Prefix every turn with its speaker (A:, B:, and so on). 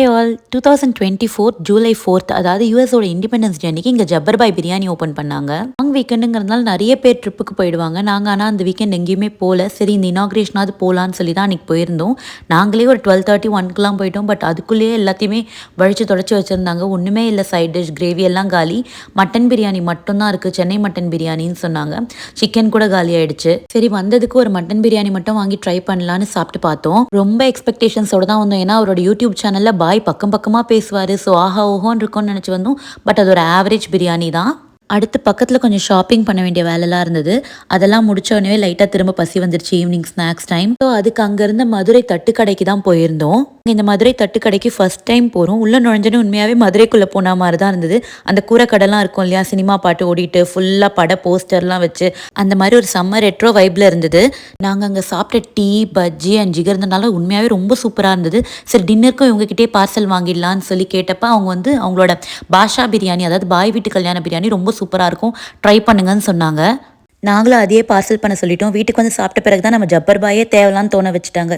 A: Hi all two thousand twenty four July fourth அதாவது யூஎஸோட independence day அன்னைக்கு இங்கே ஜப்பர்பாய் பிரியாணி ஓப்பன் பண்ணாங்க. லாங் வீக்கெண்டுங்கிறதுனால நிறைய பேர் ட்ரிப்புக்கு போயிடுவாங்க. நாங்கள் ஆனால் அந்த வீக்கெண்ட் எங்கேயுமே போகல சரி இந்த இனாக்ரேஷனாவது போகலான்னு சொல்லி தான் அன்றைக்கி போயிருந்தோம். நாங்களே ஒரு டுவெல் தேர்ட்டி ஒன்க்குலாம் போயிட்டோம். பட் அதுக்குள்ளேயே எல்லாத்தையுமே வழித்து தொடச்சி வச்சுருந்தாங்க. ஒன்றுமே இல்லை சைட் டிஷ் கிரேவி எல்லாம் காலி. மட்டன் பிரியாணி மட்டும்தான் இருக்குது சென்னை மட்டன் பிரியாணின்னு சொன்னாங்க. சிக்கன் கூட காலி ஆயிடுச்சு. சரி வந்ததுக்கு ஒரு மட்டன் பிரியாணி மட்டும் வாங்கி ட்ரை பண்ணலான்னு சாப்பிட்டு பார்த்தோம். ரொம்ப எக்ஸ்பெக்டேஷன்ஸோட தான் வந்தோம். ஏன்னா அவரோட யூடியூப் சேனலில் பாய் பக்கம் பக்கமாக பேசுவார். ஸோ ஆஹா ஓஹோன்னு இருக்கும்னு நினச்சி வந்தோம். பட் அது ஒரு ஆவரேஜ் பிரியாணி தான். அடுத்து பக்கத்தில் கொஞ்சம் ஷாப்பிங் பண்ண வேண்டிய வேலைலாம் இருந்தது. அதெல்லாம் முடிச்ச உடனே லைட்டாக திரும்ப பசி வந்துருச்சு. ஈவினிங் ஸ்நாக்ஸ் டைம் ஸோ அதுக்கு அங்கேருந்து மதுரை தட்டுக்கடைக்கு தான் போயிருந்தோம். இந்த மதுரை தட்டுக்கடைக்கு ஃபர்ஸ்ட் டைம் போகிறோம் உள்ளே நுழைஞ்சோன்னே உண்மையாகவே மதுரைக்குள்ளே போன மாதிரி தான் இருந்தது. அந்த கூரைக்கடைலாம் இருக்கும் இல்லையா சினிமா பாட்டு ஓடிட்டு ஃபுல்லாக பட போஸ்டர்லாம் வச்சு அந்த மாதிரி ஒரு சம்மர் ரெட்ரோ வைப்பில் இருந்தது. நாங்கள் அங்கே சாப்பிட்ட டீ பஜ்ஜி அண்ட் ஜிகர்ந்தனால உண்மையாகவே ரொம்ப சூப்பராக இருந்தது. சரி டின்னருக்கும் இவங்ககிட்டே பார்சல் வாங்கிடலான்னு சொல்லி கேட்டப்ப அவங்க வந்து அவங்களோட பாஷா பிரியாணி அதாவது பாய் வீட்டு கல்யாண பிரியாணி ரொம்ப சூப்பராக இருக்கும். ட்ரை பண்ணுங்கன்னு சொன்னாங்க. நாங்களும் அதையே பார்சல் பண்ண சொல்லிட்டோம். வீட்டுக்கு வந்து சாப்பிட்ட பிறகு தான் நம்ம ஜப்பர் பாயே தேவலான்னு தோண வச்சுட்டாங்க.